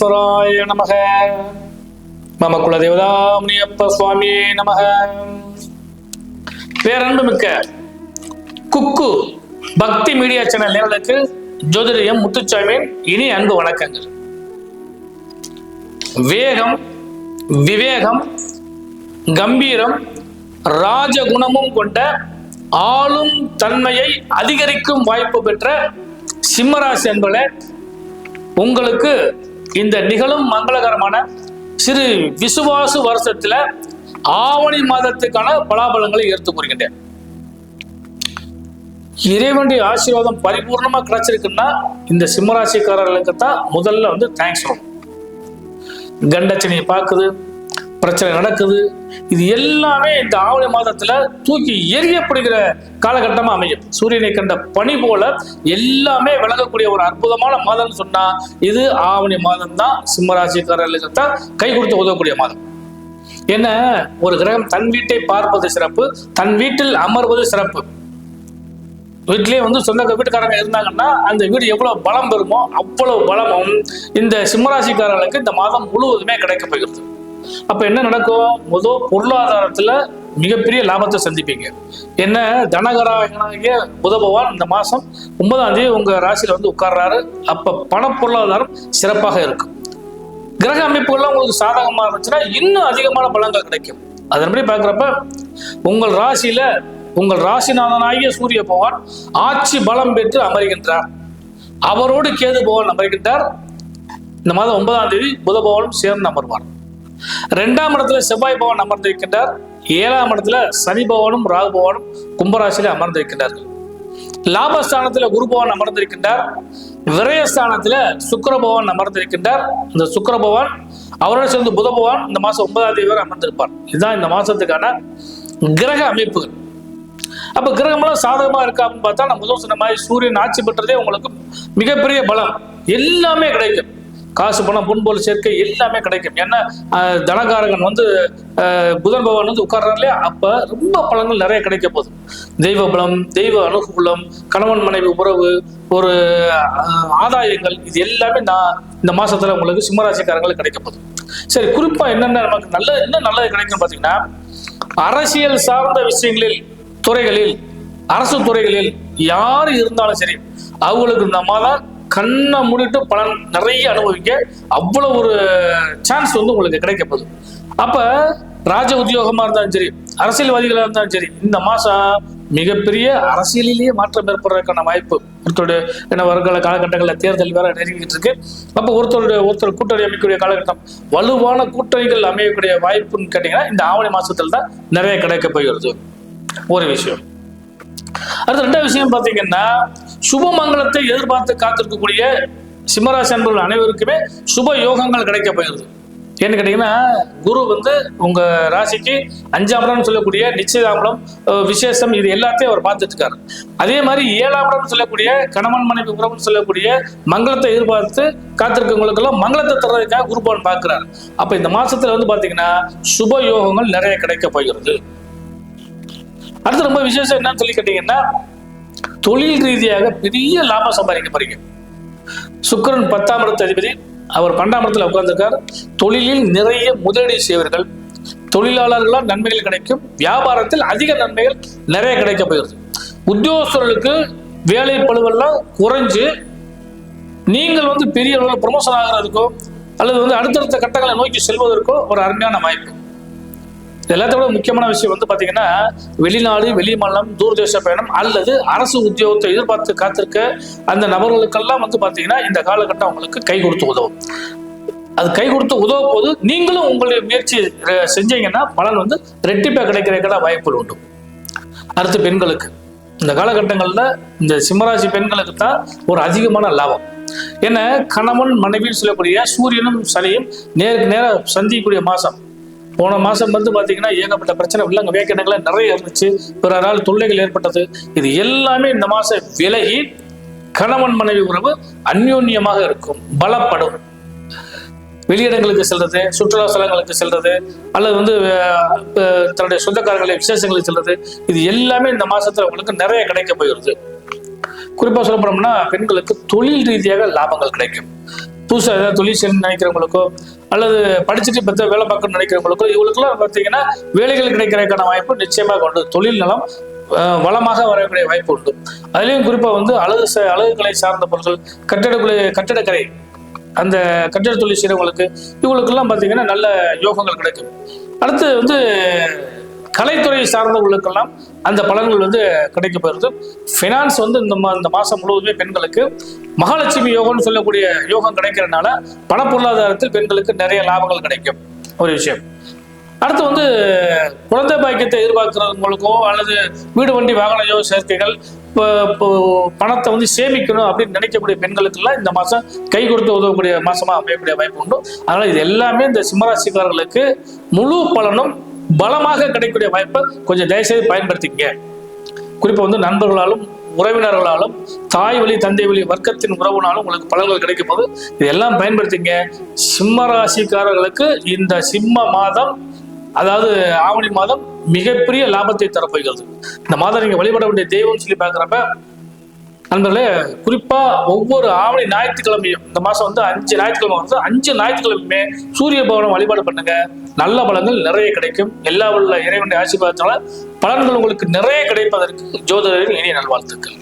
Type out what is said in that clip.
விக்னேஸ்வராய நமக. மம குலதேவதா முனியப்ப சுவாமியே நமக. பேரன்பு மிக்க குக்கு பக்தி மீடியா சேனல் நேரலுக்கு ஜோதிரியம் முத்துச்சாமியின் இனி அன்பு வணக்கங்கள். வேகம் விவேகம் கம்பீரம் ராஜகுணமும் கொண்ட ஆளும் தன்மையை அதிகரிக்கும் வாய்ப்பு பெற்ற சிம்மராசி என்பதை உங்களுக்கு இந்த நிகழும் மங்களகரமான சிறு விசுவாசு வருஷத்துல ஆவணி மாதத்துக்கான பலாபலங்களை எடுத்து கூறுகின்றேன். இறைவனுடைய ஆசீர்வாதம் பரிபூர்ணமா கிடைச்சிருக்குன்னா இந்த சிம்மராசிக்காரர்களுக்கு தான் முதல்ல வந்து தேங்க்ஸ் சொல்லணும். கண்டச்சனையை பார்க்குது. பிரச்சனை நடக்குது. இது எல்லாமே இந்த ஆவணி மாதத்துல தூக்கி எரியப்படுகிற காலகட்டமா அமையும். சூரியனை கண்ட பனி போல எல்லாமே விளங்கக்கூடிய ஒரு அற்புதமான மாதம்னு சொன்னா இது ஆவணி மாதம் தான் சிம்மராசிக்காரர்களுக்கு தான் கை கொடுத்து உதவக்கூடிய மாதம். என்ன? ஒரு கிரகம் தன் வீட்டை பார்ப்பது சிறப்பு தன் வீட்டில் அமர்வது சிறப்பு. வீட்டிலேயே வந்து சொந்த வீட்டுக்காரங்க இருந்தாங்கன்னா அந்த வீடு எவ்வளவு பலம் பெறுமோ அவ்வளவு பலமும் இந்த சிம்மராசிக்காரர்களுக்கு இந்த மாதம் முழுவதுமே கிடைக்க போகிறது. அப்ப என்ன நடக்கும்? முதல் பொருளாதாரத்துல மிகப்பெரிய லாபத்தை சந்திப்பீங்க. என்ன? தனகராகிய புத பகவான் இந்த மாசம் ஒன்பதாம் தேதி உங்க ராசியில வந்து உட்கார்றாரு. அப்ப பண பொருளாதாரம் சிறப்பாக இருக்கும் கிரக அமைப்புகள்லாம் உங்களுக்கு சாதகமா இருந்துச்சுன்னா இன்னும் அதிகமான பலங்கள் கிடைக்கும். அதன்படி பாக்குறப்ப உங்கள் ராசியில உங்கள் ராசிநாதனாகிய சூரிய பகவான் ஆட்சி பலம் பெற்று அமர்கின்றார். அவரோடு கேது பகவான் அமர்கின்றார். இந்த மாதம் ஒன்பதாம் தேதி புத பகவானும் சேர்ந்து அமர்வார். ரெண்டாம் இடத்துல செவ்வாய் பவன் அமர்ந்திருக்கின்றார். ஏழாம் இடத்துல சனி பவனும் ராகு பவனும் கும்பராசியில அமர்ந்திருக்கின்றார்கள். லாபஸ்தானத்துல குரு பவன் அமர்ந்திருக்கின்றார். விரயஸ்தானத்துல சுக்கர பவன் அமர்ந்திருக்கின்றார். இந்த சுக்கர பவன் அவரோட சேர்ந்து புத பவன் இந்த மாசம் ஒன்பதாம் தேதி வரை அமர்ந்திருப்பார். இதுதான் இந்த மாசத்துக்கான கிரக அமைப்புகள். அப்ப கிரகமெல்லாம் சாதகமா இருக்கா அப்படின்னு பார்த்தா நான் முதல் சொன்ன மாதிரி சூரியன் ஆட்சி பெற்றதே உங்களுக்கு மிகப்பெரிய பலம். எல்லாமே கிடைக்கும். காசு பணம் பொன்போல் சேர்க்கை எல்லாமே கிடைக்கும். ஏன்னா தனகாரகன் வந்து புதன் பகவான் வந்து உட்கார்றாரு இல்லையா? அப்ப ரொம்ப பலங்கள் நிறைய கிடைக்க போகுது. தெய்வ பலம் தெய்வ அனுகூலம் கணவன் மனைவி உறவு ஒரு ஆதாயங்கள் இது எல்லாமே நான் இந்த மாசத்துல உங்களுக்கு சிம்மராசிக்காரங்களுக்கு கிடைக்க போகுது. சரி குறிப்பா என்னென்ன நமக்கு நல்ல என்ன நல்லது கிடைக்கும் பாத்தீங்கன்னா அரசியல் சார்ந்த விஷயங்களில் துறைகளில் அரசு துறைகளில் யார் இருந்தாலும் சரி அவங்களுக்கு நம்ம தான் கண்ணை மூடிட்டு பலன் நிறைய அனுபவிக்க அவ்வளவு ஒரு சான்ஸ் வந்து உங்களுக்கு கிடைக்க போகுது அப்ப ராஜ உத்தியோகமா இருந்தாலும் சரி அரசியல்வாதிகளா இருந்தாலும் சரி இந்த மாசம் மிகப்பெரிய அரசியலிலேயே மாற்றம் ஏற்படுறதுக்கான வாய்ப்பு ஒருத்தருடைய என்ன வருங்கால காலகட்டங்களில் தேர்தல் வேற நெருங்கிட்டு இருக்கு. அப்போ ஒருத்தருடைய ஒருத்தர் கூட்டணி அமைக்கக்கூடிய காலகட்டம் வலுவான கூட்டணிகள் அமையக்கூடிய வாய்ப்புன்னு கேட்டீங்கன்னா இந்த ஆவணி மாதத்தில் தான் நிறைய கிடைக்க போகிறது. ஒரு விஷயம். அடுத்த ரெண்டாவது விஷயம் பார்த்தீங்கன்னா சுபமங்கலத்தை எதிர்பார்த்து காத்திருக்கக்கூடிய சிம்மராசி அன்பர்கள் அனைவருக்குமே சுப யோகங்கள் கிடைக்க போயிருது ஏன்னு கேட்டீங்கன்னா குரு வந்து உங்க ராசிக்கு அஞ்சாம் இடம்னு சொல்லக்கூடிய நிச்சயதாம்பலம் விசேஷம் இது எல்லாத்தையும் அவர் பார்த்துட்டு இருக்காரு அதே மாதிரி ஏழாம் சொல்லக்கூடிய கணவன் மனைவி உறவுன்னு சொல்லக்கூடிய மங்களத்தை எதிர்பார்த்து காத்திருக்கவங்களுக்கெல்லாம் மங்களத்தை தர்றதுக்காக குருபான் பார்க்கிறார். அப்ப இந்த மாசத்துல வந்து பாத்தீங்கன்னா சுப யோகங்கள் நிறைய கிடைக்க போகிறது. அடுத்து ரொம்ப விசேஷம் என்னன்னு சொல்லி கேட்டீங்கன்னா தொழில் ரீதியாக பெரிய லாபம் சம்பாதிக்க போறீங்க சுக்கிரன் பத்தாம் இடத்து அதிபதி அவர் பன்னெண்டாம் இடத்துல உட்கார்ந்துருக்கார். தொழிலில் நிறைய முதலீடு செய்வர்கள். தொழிலாளர்களால் நன்மைகள் கிடைக்கும். வியாபாரத்தில் அதிக நன்மைகள் நிறைய கிடைக்க போயிருது உத்தியோகஸ்தர்களுக்கு வேலை பழுவெல்லாம் குறைஞ்சு நீங்கள் வந்து பெரிய அளவில் ப்ரொமோஷன் ஆகிறதுக்கோ அல்லது வந்து அடுத்தடுத்த கட்டங்களை நோக்கி செல்வதற்கோ ஒரு அருமையான வாய்ப்பு. எல்லாத்தையும் விட முக்கியமான விஷயம் வந்து பாத்தீங்கன்னா வெளிநாடு வெளிமாநிலம் தூர்தேச பயணம் அல்லது அரசு உத்தியோகத்தை எதிர்பார்த்து காத்திருக்க அந்த நபர்களுக்கெல்லாம் வந்து பார்த்தீங்கன்னா இந்த காலகட்டம் உங்களுக்கு கை கொடுத்து உதவும். அது கை கொடுத்து உதவ போது நீங்களும் உங்களுடைய முயற்சி செஞ்சீங்கன்னா பலன் வந்து ரெட்டிப்பா கிடைக்கிறதுக்கான வாய்ப்புகள் உண்டு. அடுத்து பெண்களுக்கு. இந்த காலகட்டங்களில் இந்த சிம்மராசி பெண்களுக்கு தான் ஒரு அதிகமான லாபம். ஏன்னா கணவன் மனைவின்னு சொல்லக்கூடிய சூரியனும் சனியும் நேருக்கு நேராக சந்திக்கக்கூடிய மாதம் போன மாசம் வந்து பாத்தீங்கன்னா ஏகப்பட்ட பிரச்சனை வில்லங்க வேக்கணங்கள் நிறைய இருந்துச்சு. பிறரால் தொல்லைகள் ஏற்பட்டது. இது எல்லாமே இந்த மாசம் விலகி கணவன் மனைவி உறவு அந்யோன்யமாக இருக்கும். பலப்படும். வெளியிடங்களுக்கு செல்றது சுற்றுலா ஸ்தலங்களுக்கு செல்றது அல்லது வந்து தன்னுடைய சொந்தக்காரர்களை விசேஷங்களுக்கு செல்றது. இது எல்லாமே இந்த மாசத்துல உங்களுக்கு நிறைய கிடைக்க போயிருது குறிப்பா சொல்ல போனோம்னா பெண்களுக்கு தொழில் ரீதியாக லாபங்கள் கிடைக்கும். புதுசாக ஏதாவது தொழில் செய்யணும்னு நினைக்கிறவங்களுக்கோ அல்லது படிச்சுட்டு இப்போ வேலை பார்க்கணும்னு நினைக்கிறவங்களுக்கோ இவங்களுக்குலாம் பார்த்தீங்கன்னா வேலைகள் கிடைக்கிறதுக்கான வாய்ப்பு நிச்சயமாக உண்டு. தொழில் நலம் வளமாக வரக்கூடிய வாய்ப்பு உண்டு. அதுலேயும் குறிப்பாக வந்து அழகு ச- அழகுகளை சார்ந்த பொருட்கள் கட்டடக்குலை கட்டடக்கலை அந்த கட்டிட தொழில் செய்கிறவங்களுக்கு இவங்களுக்கெல்லாம் பார்த்தீங்கன்னா நல்ல யோகங்கள் கிடைக்கும். அடுத்து வந்து கலைத்துறை சார்ந்தவர்களுக்கெல்லாம் அந்த பலன்கள் வந்து கிடைக்க போகிறது. ஃபினான்ஸ் வந்து இந்த மா இந்த மாதம் முழுவதுமே பெண்களுக்கு மகாலட்சுமி யோகம்னு சொல்லக்கூடிய யோகம் கிடைக்கிறதுனால பண பொருளாதாரத்தில் பெண்களுக்கு நிறைய லாபங்கள் கிடைக்கும். ஒரு விஷயம். அடுத்து வந்து குழந்தை பாக்கியத்தை எதிர்பார்க்கிறவங்களுக்கோ அல்லது வீடு வண்டி வாகன யோக சேர்க்கைகள் இப்போ பணத்தை வந்து சேமிக்கணும் அப்படின்னு நினைக்கக்கூடிய பெண்களுக்கெல்லாம் இந்த மாதம் கை கொடுத்து உதவக்கூடிய மாதமாக அமையக்கூடிய வாய்ப்பு உண்டு. அதனால் இது எல்லாமே இந்த சிம்மராசிக்காரர்களுக்கு முழு பலனும் பலமாக கிடைக்கக்கூடிய வாய்ப்பை கொஞ்சம் தயவுசெய்து பயன்படுத்திக்கங்க. குறிப்பாக வந்து நண்பர்களாலும் உறவினர்களாலும் தாய் வழி தந்தை வழி வர்க்கத்தின் உறவுனாலும் உங்களுக்கு பலன்கள் கிடைக்கும் போது இதெல்லாம் பயன்படுத்திங்க சிம்ம ராசிக்காரர்களுக்கு இந்த சிம்ம மாதம் அதாவது ஆவணி மாதம் மிகப்பெரிய லாபத்தை தரப்போகிறது. இந்த மாதம் நீங்கள் வழிபட வேண்டிய தெய்வம்னு சொல்லி பார்க்குறப்ப நண்பர்களே குறிப்பா ஒவ்வொரு ஆவணி ஞாயிற்றுக்கிழமையும் இந்த மாசம் வந்து அஞ்சு ஞாயிற்றுக்கிழமை வந்து அஞ்சு ஞாயிற்றுக்கிழமையுமே சூரிய பவனம் வழிபாடு பண்ணுங்க. நல்ல பலன்கள் நிறைய கிடைக்கும். எல்லா உள்ள இறைவனுடைய ஆசீர்வாதத்தினால பலன்கள் உங்களுக்கு நிறைய கிடைப்பதற்கு ஜோதிடரின் இனிய நல்வாழ்த்துக்கள்.